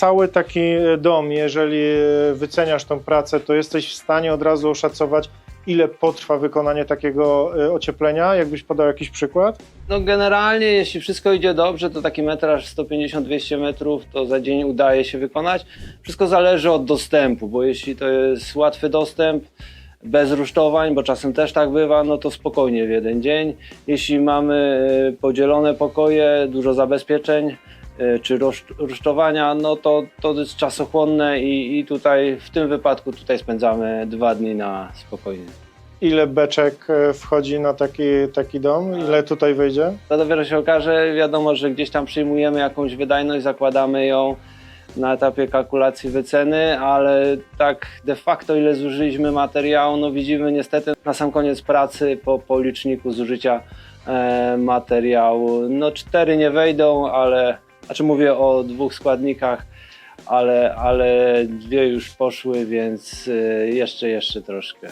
Cały taki e, dom, jeżeli e, wyceniasz tą pracę, to jesteś w stanie od razu oszacować, ile potrwa wykonanie takiego e, ocieplenia? Jakbyś podał jakiś przykład? No generalnie, jeśli wszystko idzie dobrze, to taki metraż 150-200 metrów to za dzień udaje się wykonać. Wszystko zależy od dostępu, bo jeśli to jest łatwy dostęp, bez rusztowań, bo czasem też tak bywa, no to spokojnie w jeden dzień. Jeśli mamy podzielone pokoje, dużo zabezpieczeń czy rusz- rusztowania, no to to jest czasochłonne i, i tutaj w tym wypadku tutaj spędzamy dwa dni na spokojnie. Ile beczek e, wchodzi na taki, taki dom? Ile tutaj wyjdzie? To dopiero się okaże. Wiadomo, że gdzieś tam przyjmujemy jakąś wydajność, zakładamy ją na etapie kalkulacji wyceny, ale tak de facto ile zużyliśmy materiału, no widzimy niestety na sam koniec pracy po, po liczniku zużycia e, materiału. No cztery nie wejdą, ale, znaczy mówię o dwóch składnikach, ale, ale dwie już poszły, więc e, jeszcze, jeszcze troszkę.